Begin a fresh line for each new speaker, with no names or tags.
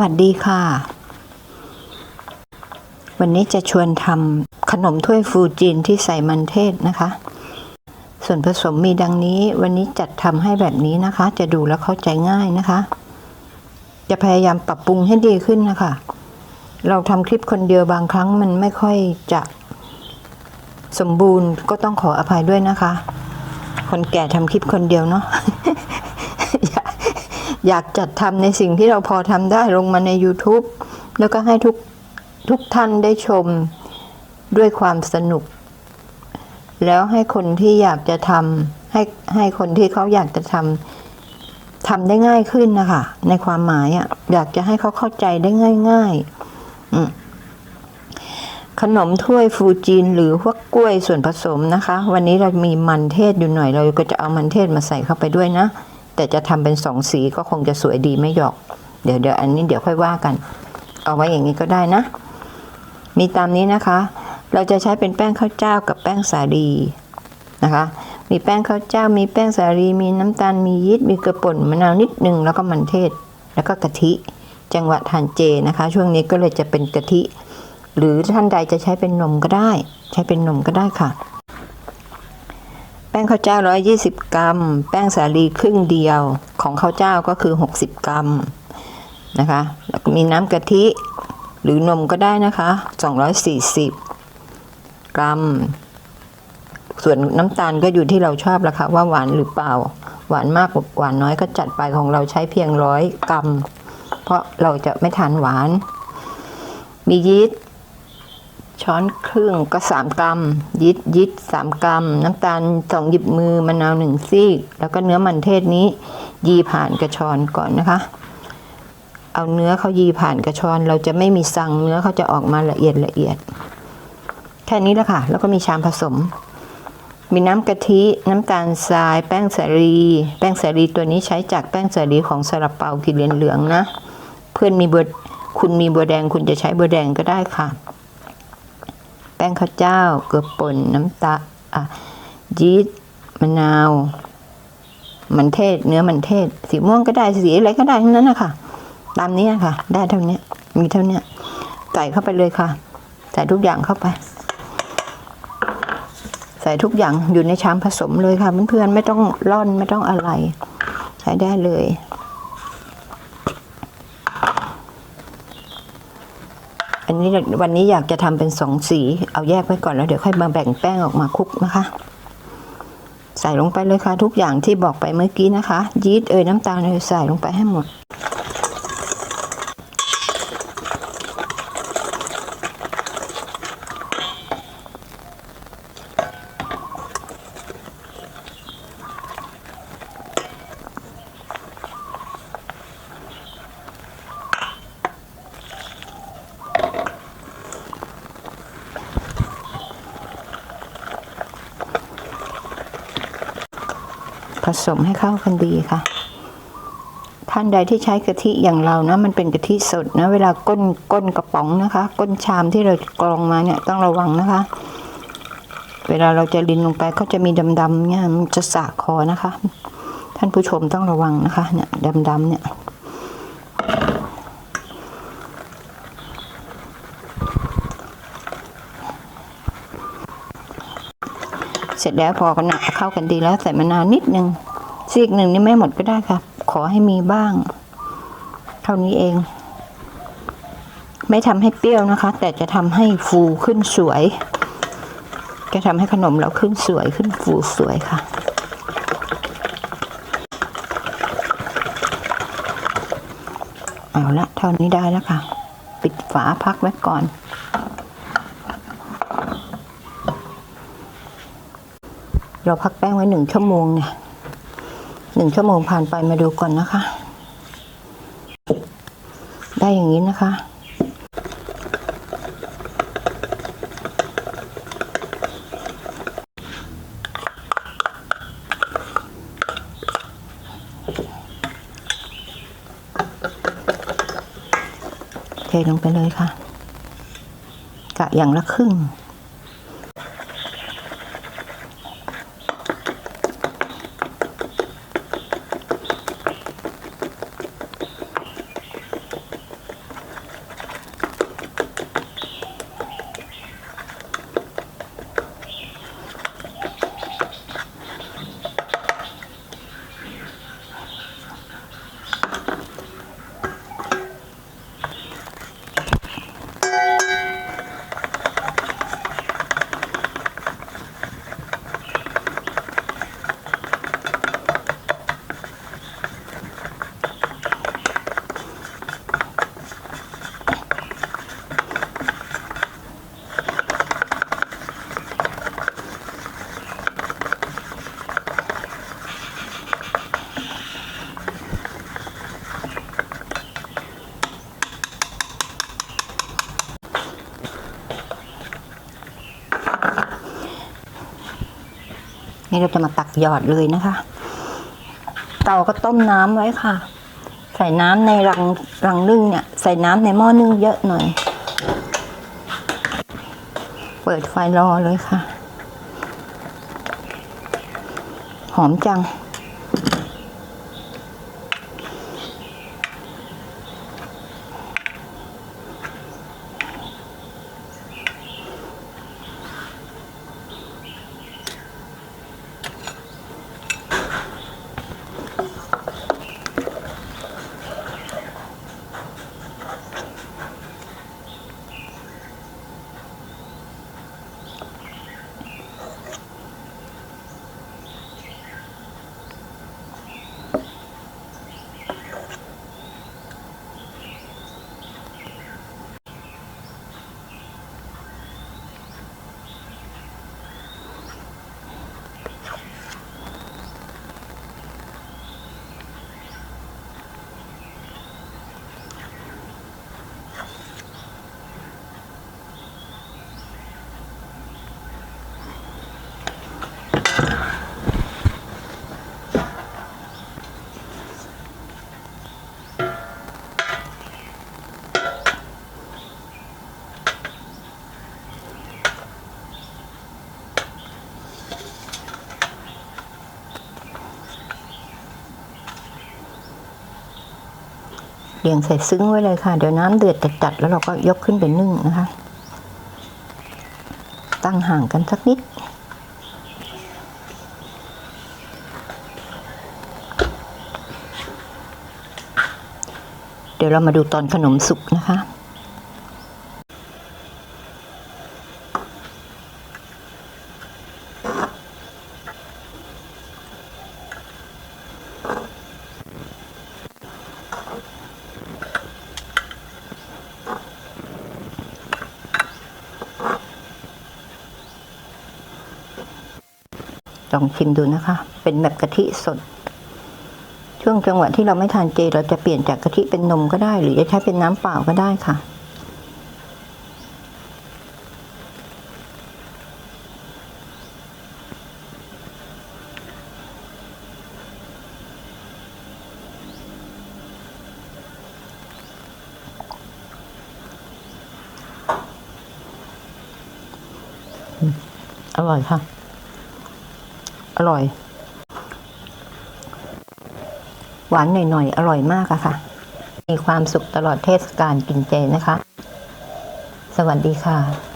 วัสดีค่ะ วันนี้จะชวนทำขนมถ้วยฟูจีนที่ใส่มันเทศนะคะ ส่วนผสมมีดังนี้ วันนี้จัดทำให้แบบนี้นะคะ จะดูแล้วเข้าใจง่ายนะคะ จะพยายามปรับปรุงให้ดีขึ้นนะคะ เราทำคลิปคนเดียวบางครั้งมันไม่ค่อยจะสมบูรณ์ก็ต้องขออภัยด้วยนะคะ คนแก่ทำคลิปคนเดียวเนาะ อยากจัดทำในสิ่งที่เราพอทำได้ลงมาใน YouTube แล้วก็ให้ทุกทุกท่านได้ชมด้วยความสนุก แล้วให้คนที่อยากจะทำให้ให้คนที่เขาอยากจะทำทำได้ง่ายขึ้นนะคะ ในความหมายอะ่ะอยากจะให้เขาเข้าใจได้ง่ายๆขนมถ้วยฟูจีนหรือพวกกล้วยส่วนผสมนะคะ วันนี้เรามีมันเทศอยู่หน่อย เราก็จะเอามันเทศมาใส่เข้าไปด้วยนะ แต่จะทำเป็นสองสีก็คงจะสวยดีไม่หยอก เดี๋ยวเดี๋ยวอันนี้เดี๋ยวค่อยว่ากัน เอาไว้อย่างนี้ก็ได้นะ มีตามนี้นะคะ เราจะใช้เป็นแป้งข้าวเจ้ากับแป้งสาลีนะคะ มีแป้งข้าวเจ้า มีแป้งสาลีมีน้ำตาลมียีสต์มีกลือป่นมะนาวนิดนึงแล้วก็มันเทศ แล้วก็กะทิจังหวะทานเจนะคะ ช่วงนี้ก็เลยจะเป็นกะทิ หรือท่านใดจะใช้เป็นนมก็ได้ ใช้เป็นนมก็ได้ค่ะ ป้งข้าวเจ้า 120 กรัม แป้งสาลีครึ่งเดียวของข้าวเจ้าก็คือ 60 กรัมนะคะแล้วก็มีน้ำกะทิหรือนมก็ได้นะคะ 240 กรัม ส่วนน้ำตาลก็อยู่ที่เราชอบละค่ะว่าหวานหรือเปล่า หวานมากหวานน้อยก็จัดไปของเราใช้เพียงร้อยกรัม เพราะเราจะไม่ทานหวาน มียีสต์ ช้อนครึ่งก็สามกรัมยีสต์ยีสต์สามกรัม น้ำตาลสองหยิบมือมะนาวหนึ่งซีก แล้วก็เนื้อมันเทศนี้ ยีผ่านกระชอนก่อนนะคะ เอาเนื้อเขายีผ่านกระชอน เราจะไม่มีสังเนื้อเขาจะออกมาละเอียดละเอียด แค่นี้แหละค่ะ แล้วก็มีชามผสม มีน้ำกะทิ น้ำตาลทราย แป้งสาลี แป้งสาลีตัวนี้ใช้จากแป้งสาลีของซาลาเปากินเหลืองนะ เพื่อนมีบัวคุณมีบัวแดงคุณจะใช้บัวแดงก็ได้ค่ะ ป้งข้าวเจ้า เกลือป่นน้ำตาลอะยีสต์มะนาว มันเทศ เนื้อมันเทศ สีม่วงก็ได้สีอะไรก็ได้ทั้งนั้นนะคะตามนี้นะค่ะได้เท่านี้มีเท่านี้ใส่เข้าไปเลยค่ะ ใส่ทุกอย่างเข้าไป ใส่ทุกอย่างอยู่ในชามผสมเลยค่ะเพื่อนๆไม่ต้องร่อนไม่ต้องอะไร ใช้ได้เลย อันนี้วันนี้อยากจะทำเป็นสองสี เอาแยกไว้ก่อนแล้วเดี๋ยวค่อยมาแบ่งแป้งออกมาคลุกนะคะ ใส่ลงไปเลยค่ะ ทุกอย่างที่บอกไปเมื่อกี้นะคะ ยีสต์เอ่ยน้ำตาลเอ่ยใส่ลงไปให้หมด ผสมให้เข้ากันดีค่ะ ท่านใดที่ใช้กะทิอย่างเรานะ มันเป็นกะทิสดนะ เวลาก้นก้นกระป๋องนะคะ ก้นชามที่เรากรองมาเนี่ยต้องระวังนะคะ เวลาเราจะลินลงไปก็จะมีดำๆเนี่ยมันจะสากคอนะคะ ท่านผู้ชมต้องระวังนะคะเนี่ยดำๆเนี่ย สร็จแล้วพอกันหนักเข้ากันดีแล้วใส่มะนาวนิดนึงซีกหนึ่งนี่ไม่หมดก็ได้ค่ะขอให้มีบ้าง เท่านี้เอง ไม่ทำให้เปรี้ยวนะคะ แต่จะทำให้ฟูขึ้นสวย จะทำให้ขนมเราขึ้นสวยขึ้นฟูสวยค่ะเอาละเท่านี้ได้แล้วค่ะ ปิดฝาพักไว้ก่อน เราพักแป้งไว้หนึ่งชั่วโมงเนี่ยหนึ่งชั่วโมงผ่านไปมาดูก่อนนะคะ ได้อย่างนี้นะคะ เทลงไปเลยค่ะกะอย่างละครึ่ง นี่เราจะมาตักยอดเลยนะคะ เตาก็ต้มน้ำไว้ค่ะ ใส่น้ำในรังรังนึ่งเนี่ย ใส่น้ำในหม้อนึ่งเยอะหน่อย เปิดไฟรอเลยค่ะ หอมจัง เรียงใส่ซึ้งไว้เลยค่ะ เดี๋ยวน้ำเดือดจัดๆแล้วเราก็ยกขึ้นไปนึ่งนะคะ ตั้งห่างกันสักนิด เดี๋ยวเรามาดูตอนขนมสุกนะคะ ลองชิมดูนะคะ เป็นแบบกะทิสด ช่วงจังหวะที่เราไม่ทานเจ เราจะเปลี่ยนจากกะทิเป็นนมก็ได้ หรือจะใช้เป็นน้ำเปล่าก็ได้ค่ะอร่อยค่ะ อร่อย หวานหน่อยๆ อร่อยมากอะค่ะ มีความสุขตลอดเทศกาลกินเจนะคะ สวัสดีค่ะ